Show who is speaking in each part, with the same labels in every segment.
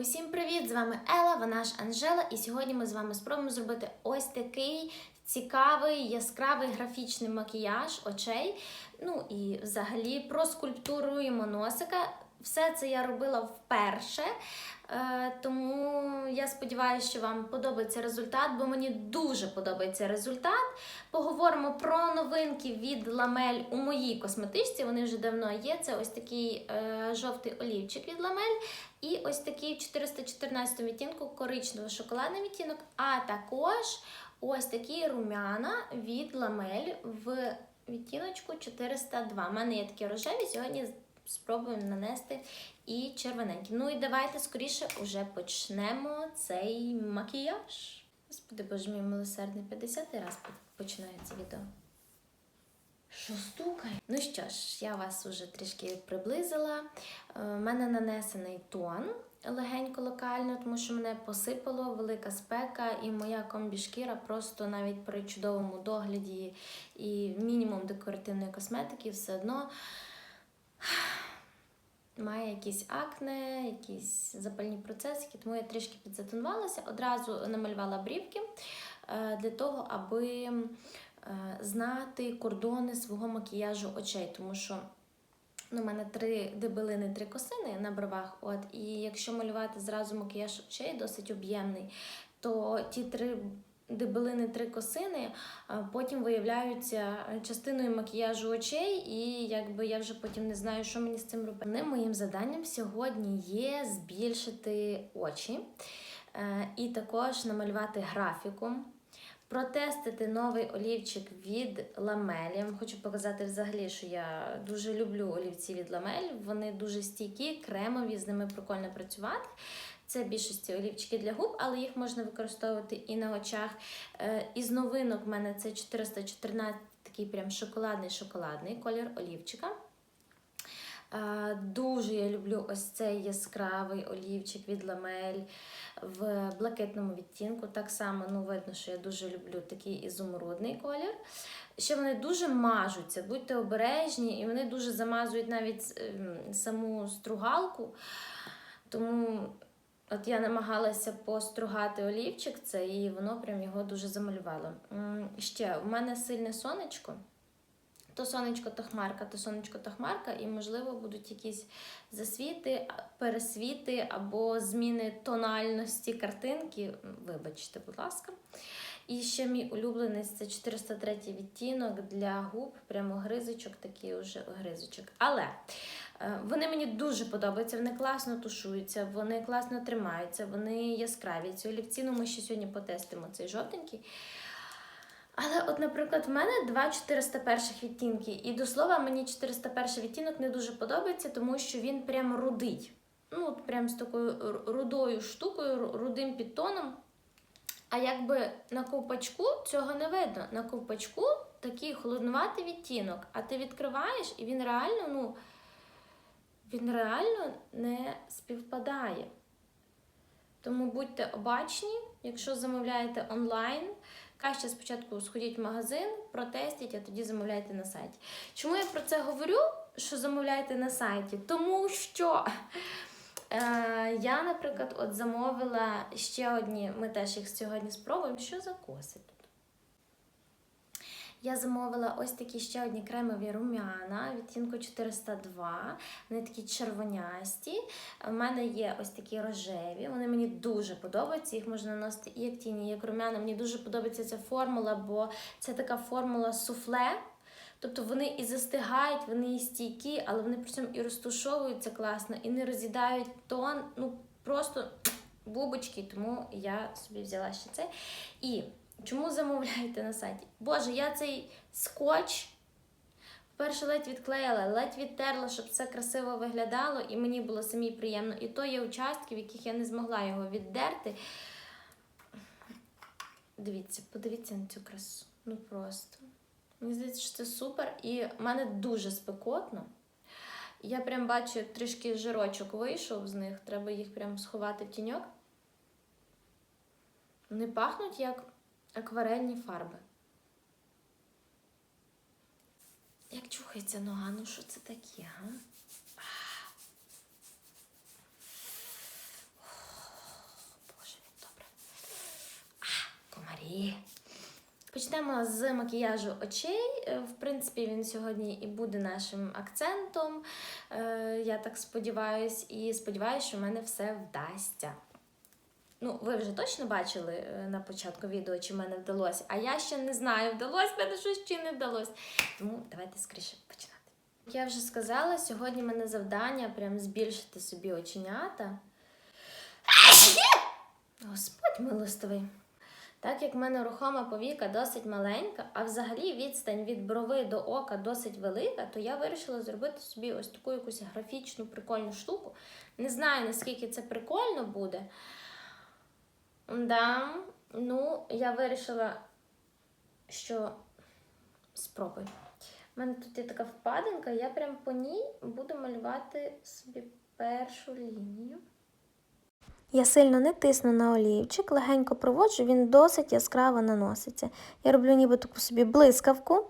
Speaker 1: Усім привіт! З вами Ела, вона ж Анжела, і сьогодні ми з вами спробуємо зробити ось такий цікавий, яскравий графічний макіяж очей. Ну і взагалі проскульптуруємо носика. Все це я робила вперше, е, тому я сподіваюся, що вам подобається результат, бо мені дуже подобається результат. Поговоримо про новинки від Ламель у моїй косметичці. Вони вже давно є. Це ось такий е, жовтий олівчик від Ламель. І ось такий в 414 відтінку коричнево-шоколадний відтінок, а також ось такі румяна від ламель в відтіночку 402. У мене є такі рожеві, сьогодні спробуємо нанести і червоненькі. Ну і давайте скоріше уже почнемо цей макіяж. Господи, боже мій милосердний, 50 раз починаю це відео. Що стукає? Ну що ж, я вас вже трішки приблизила. У мене нанесений тон легенько локально, тому що мене посипало велика спека, і моя комбішкіра просто навіть при чудовому догляді і мінімум декоративної косметики все одно має якісь акне, якісь запальні процеси, тому я трішки підзатонувалася, одразу намалювала брівки е, для того, аби е, знати кордони свого макіяжу очей, тому що ну, у мене три дебелини, три косини на бровах. От, і якщо малювати зразу макіяж очей досить об'ємний, то ті три дебелини, три косини а, потім виявляються частиною макіяжу очей, і якби я вже потім не знаю, що мені з цим робити. Не моїм завданням сьогодні є збільшити очі е, і також намалювати графіку. Протестити новий олівчик від Ламель. Я вам хочу показати взагалі, що я дуже люблю олівці від Ламель. Вони дуже стійкі, кремові, з ними прикольно працювати. Це більшості олівчики для губ, але їх можна використовувати і на очах. Е, Із новинок в мене це 414 такий прям шоколадний-шоколадний колір олівчика. Е, Дуже я люблю ось цей яскравий олівчик від ламель в блакитному відтінку. Так само ну, видно, що я дуже люблю такий ізумрудний колір. Ще вони дуже мажуться, будьте обережні, і вони дуже замазують навіть ем, саму стругалку. Тому от я намагалася постругати олівчик це, і воно прям його дуже замалювало. Ще в мене сильне сонечко. То сонечко, то хмарка, то сонечко, то хмарка, і, можливо, будуть якісь засвіти, пересвіти або зміни тональності картинки. Вибачте, будь ласка. І ще мій улюблений це 403 відтінок для губ, прямо гризочок, такий уже гризочок. Але е, вони мені дуже подобаються, вони класно тушуються, вони класно тримаються, вони яскраві. Ці олівці, ну ми ще сьогодні потестимо цей жовтенький. Але, от, наприклад, в мене два 401 відтінки. І до слова, мені 401 відтінок не дуже подобається, тому що він прям рудий. Ну, от прям з такою рудою штукою, рудим підтоном. А якби на ковпачку цього не видно. На ковпачку такий холоднуватий відтінок, а ти відкриваєш, і він реально, ну, він реально не співпадає. Тому будьте обачні, якщо замовляєте онлайн, краще спочатку сходіть в магазин, протестіть, а тоді замовляйте на сайті. Чому я про це говорю? Що замовляйте на сайті? Тому що е, я, наприклад, от замовила ще одні, ми теж їх сьогодні спробуємо. Що за коси тут? Я замовила ось такі ще одні кремові рум'яна відтінку 402. Вони такі червонясті. У мене є ось такі рожеві. Вони мені дуже подобаються. Їх можна наносити і як тіні, і як рум'яна. Мені дуже подобається ця формула, бо це така формула суфле. Тобто вони і застигають, вони і стійкі, але вони при цьому і розтушовуються класно, і не роз'їдають тон. Ну просто бубочки, тому я собі взяла ще це. І чому замовляєте на сайті? Боже, я цей скотч вперше ледь відклеїла, ледь відтерла, щоб це красиво виглядало, і мені було самі приємно. І то є участки, в яких я не змогла його віддерти. Дивіться, подивіться на цю красу. Ну просто. Мені здається, що це супер. І в мене дуже спекотно. Я прям бачу, трішки жирочок вийшов з них. Треба їх прям сховати в тіньок. Вони пахнуть як акварельні фарби. Як чухається нога, ну що це таке, га? Боже, він добре. А, комарі. Почнемо з макіяжу очей. Е, в принципі, він сьогодні і буде нашим акцентом. Е, я так сподіваюся, і сподіваюся, що в мене все вдасться. Ну, ви вже точно бачили е, на початку відео, чи мене вдалося, а я ще не знаю, вдалося мене щось чи не вдалося. Тому давайте скоріше починати. Я вже сказала, сьогодні в мене завдання прям збільшити собі оченята. Господь милостивий. Так як в мене рухома повіка досить маленька, а взагалі відстань від брови до ока досить велика, то я вирішила зробити собі ось таку якусь графічну прикольну штуку. Не знаю, наскільки це прикольно буде. Да, ну, я вирішила, що спробую. У мене тут є така впадинка, я прям по ній буду малювати собі першу лінію. Я сильно не тисну на олівчик, легенько проводжу, він досить яскраво наноситься. Я роблю ніби таку собі блискавку.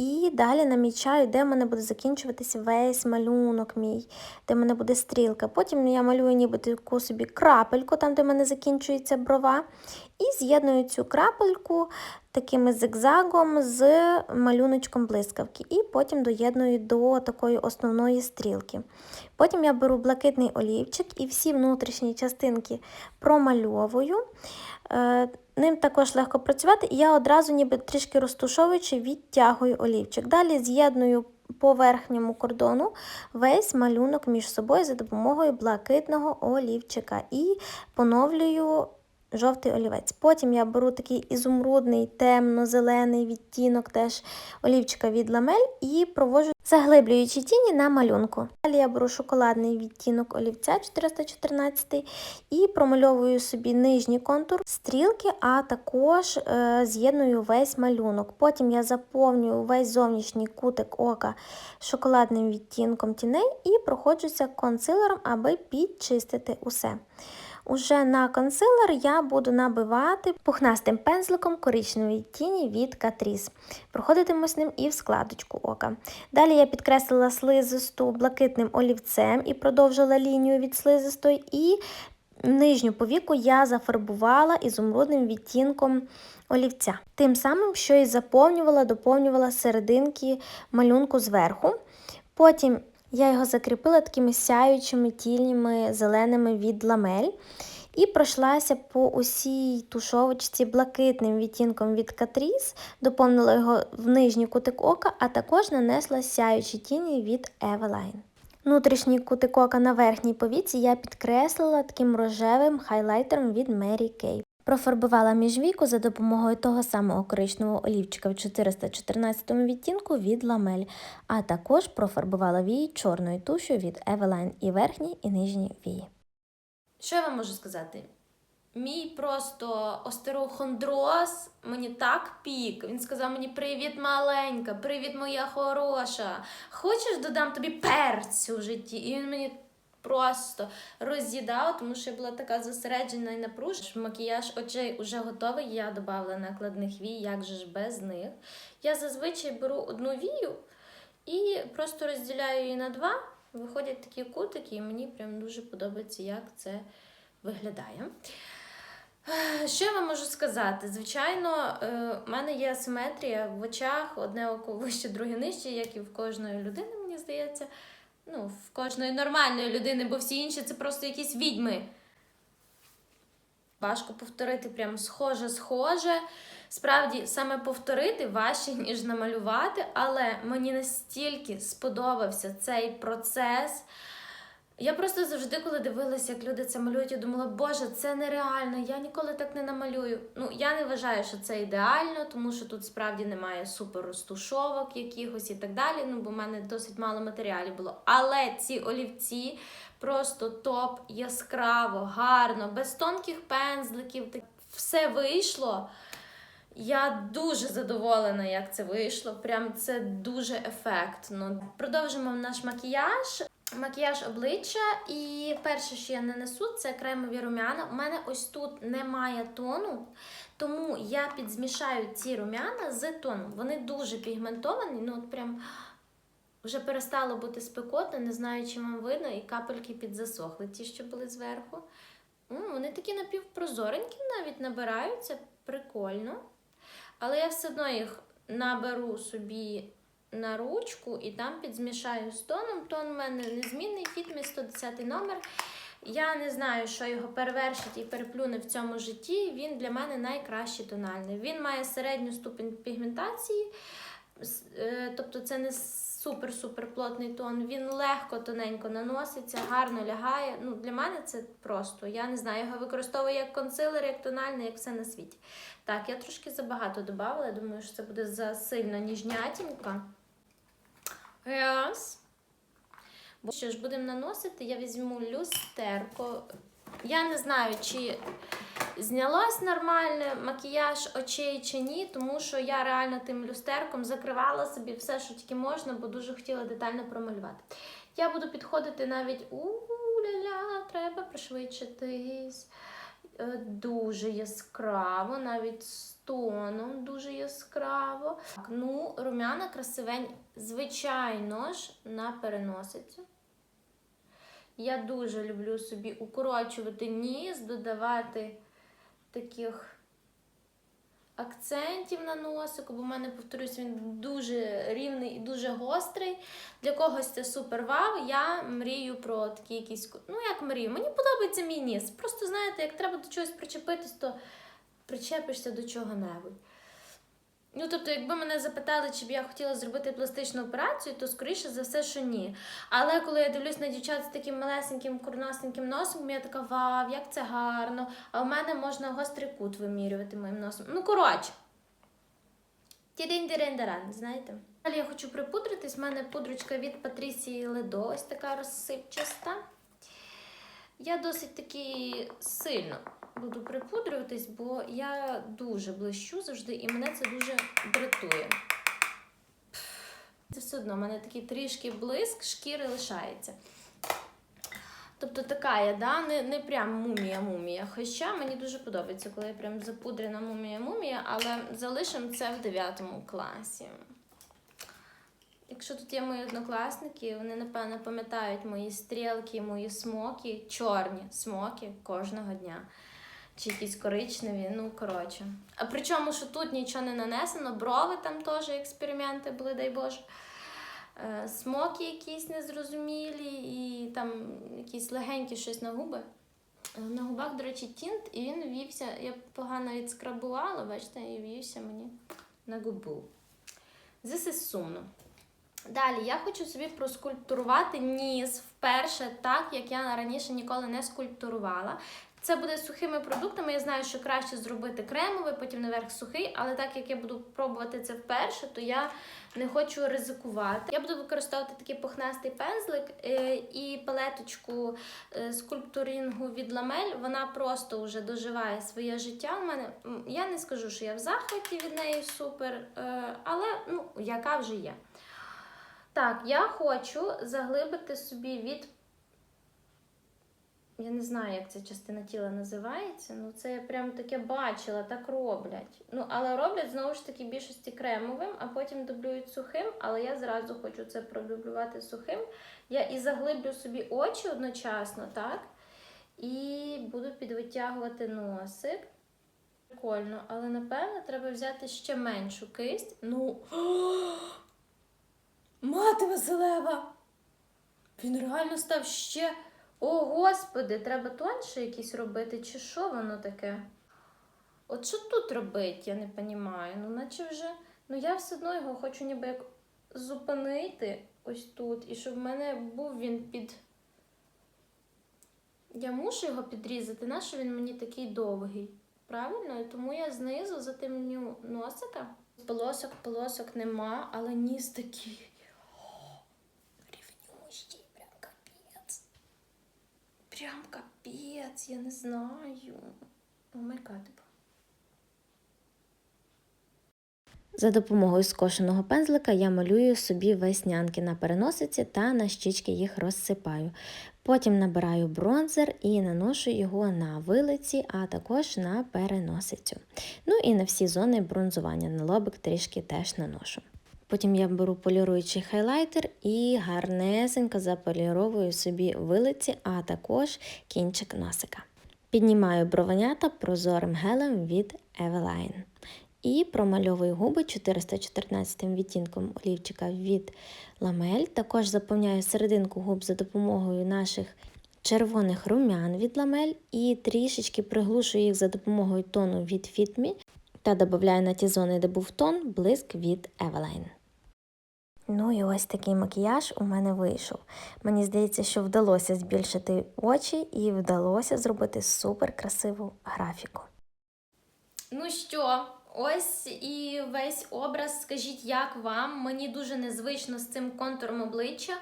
Speaker 1: І далі намічаю, де в мене буде закінчуватися весь малюнок мій, де в мене буде стрілка. Потім я малюю ніби таку собі крапельку, там, де в мене закінчується брова. І з'єдную цю крапельку таким зигзагом з малюночком блискавки. І потім доєдную до такої основної стрілки. Потім я беру блакитний олівчик і всі внутрішні частинки промальовую. Ним також легко працювати, і я одразу, ніби трішки розтушовуючи, відтягую олівчик. Далі з'єдную по верхньому кордону весь малюнок між собою за допомогою блакитного олівчика і поновлюю жовтий олівець. Потім я беру такий ізумрудний, темно-зелений відтінок теж олівчика від ламель і проводжу заглиблюючи тіні на малюнку. Далі я беру шоколадний відтінок олівця 414 і промальовую собі нижній контур стрілки, а також е, з'єдную весь малюнок. Потім я заповнюю весь зовнішній кутик ока шоколадним відтінком тіней і проходжуся консилером, аби підчистити усе. Уже на консилер я буду набивати пухнастим пензликом коричневі тіні від Catrice. Проходитимусь ним і в складочку ока. Далі я підкреслила слизисту блакитним олівцем і продовжила лінію від слизистої. І нижню повіку я зафарбувала ізумрудним відтінком олівця. Тим самим, що і заповнювала, доповнювала серединки малюнку зверху. Потім я його закріпила такими сяючими тільніми зеленими від ламель. І пройшлася по усій тушовочці блакитним відтінком від Catrice, доповнила його в нижній кутик ока, а також нанесла сяючі тіні від Eveline. Внутрішній кутик ока на верхній повіці я підкреслила таким рожевим хайлайтером від Mary Kay. Профарбувала міжвіку за допомогою того самого коричневого олівчика в 414 відтінку від ламель, а також профарбувала вії чорною тушю від Eveline і верхні і нижні вії. Що я вам можу сказати? Мій просто остерохондроз мені так пік. Він сказав мені: Привіт, маленька, привіт, моя хороша. Хочеш додам тобі перцю в житті? І він мені просто роз'їдав, тому що я була така зосереджена і напружена. Макіяж очей вже готовий. Я додала накладних вій, як же ж без них. Я зазвичай беру одну вію і просто розділяю її на два. Виходять такі кутики, і мені прям дуже подобається, як це виглядає. Що я вам можу сказати? Звичайно, е, в мене є асиметрія в очах, одне око вище, друге нижче, як і в кожної людини, мені здається. Ну, в кожної нормальної людини, бо всі інші це просто якісь відьми. Важко повторити прям схоже-схоже. Справді, саме повторити важче, ніж намалювати, але мені настільки сподобався цей процес. Я просто завжди, коли дивилася, як люди це малюють, я думала, боже, це нереально, я ніколи так не намалюю. Ну, я не вважаю, що це ідеально, тому що тут справді немає супер розтушовок якихось і так далі. Ну, бо в мене досить мало матеріалів було. Але ці олівці просто топ, яскраво, гарно, без тонких пензликів. так Все вийшло. Я дуже задоволена, як це вийшло. Прям це дуже ефектно. Продовжимо наш макіяж. Макіяж обличчя, і перше, що я нанесу, це кремові рум'яна. У мене ось тут немає тону, тому я підзмішаю ці рум'яна з тоном. Вони дуже пігментовані, ну от прям вже перестало бути спекотно, не знаю, чи вам видно, і капельки підзасохли, ті, що були зверху. М, Вони такі напівпрозоренькі навіть набираються, прикольно. Але я все одно їх наберу собі на ручку і там підзмішаю з тоном. Тон у мене незмінний, фітмі 110 номер. Я не знаю, що його перевершить і переплюне в цьому житті. Він для мене найкращий тональний. Він має середню ступінь пігментації, е, тобто це не супер-супер плотний тон. Він легко, тоненько наноситься, гарно лягає. Ну, для мене це просто. Я не знаю, його використовую як консилер, як тональний, як все на світі. Так, я трошки забагато додавала. Думаю, що це буде засильно ніжнятінько. Раз. Що ж, будемо наносити, я візьму люстерко. Я не знаю, чи знялась нормально макіяж очей чи ні, тому що я реально тим люстерком закривала собі все, що тільки можна, бо дуже хотіла детально промалювати. Я буду підходити навіть у-ля-ля, треба пришвидшитись. Е, Дуже яскраво, навіть з тоном дуже яскраво. Ну, румяна красивень, звичайно ж, на переносицю. Я дуже люблю собі укорочувати ніс, додавати таких акцентів на носику, бо в мене, повторюсь, він дуже рівний і дуже гострий. Для когось це супер вау. Я мрію про такі якісь. Ну, як мрію, мені подобається мій ніс. Просто знаєте, як треба до чогось причепитись, то причепишся до чого-небудь. Ну, тобто, якби мене запитали, чи б я хотіла зробити пластичну операцію, то скоріше за все, що ні. Але коли я дивлюсь на дівчат з таким малесеньким курносненьким носом, я така вау, як це гарно. А в мене можна гострий кут вимірювати моїм носом. Ну, коротше. Тідин-дирин-даран, знаєте? Далі я хочу припудритись. У мене пудрочка від Патрісії Ледо, ось така розсипчаста. Я досить таки сильно буду припудрюватись, бо я дуже блищу завжди, і мене це дуже дратує. Це все одно, в мене такий трішки блиск, шкіри лишається. Тобто така я, да? не, не прям мумія-мумія. Хоча мені дуже подобається, коли я прям запудрена мумія-мумія, але залишимо це в 9 класі. Якщо тут є мої однокласники, вони, напевно, пам'ятають мої стрілки, мої смоки, чорні смоки кожного дня. Чи якісь коричневі, ну коротше. А причому, що тут нічого не нанесено, брови там теж експерименти були, дай Боже. Е, Смоки якісь незрозумілі, і там якісь легенькі щось на губи. Е, На губах, до речі, тінт, і він ввівся, я погано відскрабувала, бачите, і ввівся мені на губу. This is сумно. Далі я хочу собі проскульптурувати ніс вперше, так як я раніше ніколи не скульптурувала. Це буде сухими продуктами. Я знаю, що краще зробити кремовий, потім наверх сухий, але так як я буду пробувати це вперше, то я не хочу ризикувати. Я буду використовувати такий пухнастий пензлик е, і палеточку е, скульптурінгу від ламель. Вона просто вже доживає своє життя. У мене я не скажу, що я в захваті від неї супер, е, але ну, яка вже є. Так, я хочу заглибити собі від. Я не знаю, як ця частина тіла називається. Ну, це я прям таке бачила, так роблять. Ну, але роблять знову ж таки більшості кремовим, а потім дублюють сухим. Але я зразу хочу це продублювати сухим. Я і заглиблю собі очі одночасно, так? І буду підвитягувати носик. Прикольно, але напевно треба взяти ще меншу кисть. Ну. Мати Василева! Він реально став ще. О, господи, треба тоньше якісь робити, чи що воно таке? От що тут робить, я не розумію. Ну, наче вже. Ну я все одно його хочу ніби як зупинити ось тут, і щоб в мене був він під. Я мушу його підрізати, нащо він мені такий довгий? Правильно? І тому я знизу затемню носика. Полосок, полосок нема, але ніс такий. Рівнющий, прям капець. Прям капець, я не знаю. О.
Speaker 2: За допомогою скошеного пензлика я малюю собі веснянки на переносиці та на щічки їх розсипаю. Потім набираю бронзер і наношу його на вилиці, а також на переносицю. Ну і на всі зони бронзування на лобик трішки теж наношу. Потім я беру поліруючий хайлайтер і гарнесенько заполіровую собі вилиці, а також кінчик носика. Піднімаю бровенята прозорим гелем від Eveline. І промальовую губи 414 відтінком олівчика від ламель. Також заповняю серединку губ за допомогою наших червоних румян від ламель і трішечки приглушую їх за допомогою тону від Fit Me та додаю на ті зони, де був тон, блиск від Eveline. Ну і ось такий макіяж у мене вийшов. Мені здається, що вдалося збільшити очі і вдалося зробити супер красиву графіку.
Speaker 1: Ну що, ось і весь образ. Скажіть, як вам? Мені дуже незвично з цим контуром обличчя.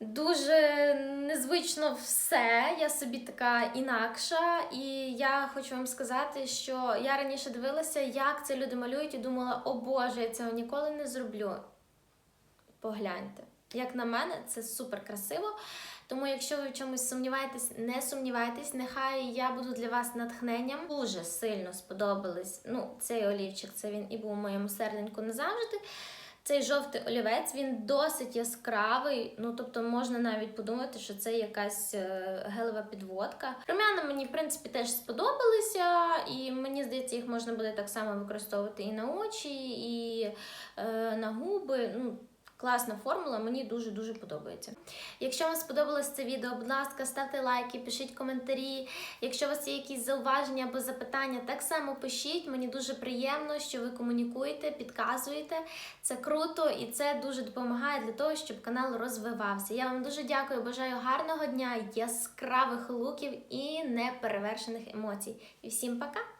Speaker 1: Дуже незвично все. Я собі така інакша. І я хочу вам сказати, що я раніше дивилася, як це люди малюють, і думала, о Боже, я цього ніколи не зроблю. Погляньте. Як на мене, це супер красиво. Тому, якщо ви в чомусь сумніваєтесь, не сумнівайтесь, нехай я буду для вас натхненням. Дуже сильно сподобались. Ну, цей олівчик, це він і був у моєму серденьку назавжди. Цей жовтий олівець він досить яскравий. Ну тобто можна навіть подумати, що це якась е, гелева підводка. Румяна мені в принципі теж сподобалися, і мені здається, їх можна буде так само використовувати і на очі, і е, на губи. Ну, Класна формула, мені дуже дуже подобається. Якщо вам сподобалось це відео, будь ласка, ставте лайки, пишіть коментарі. Якщо у вас є якісь зауваження або запитання, так само пишіть. Мені дуже приємно, що ви комунікуєте, підказуєте. Це круто і це дуже допомагає для того, щоб канал розвивався. Я вам дуже дякую, бажаю гарного дня, яскравих луків і неперевершених емоцій. І всім пока!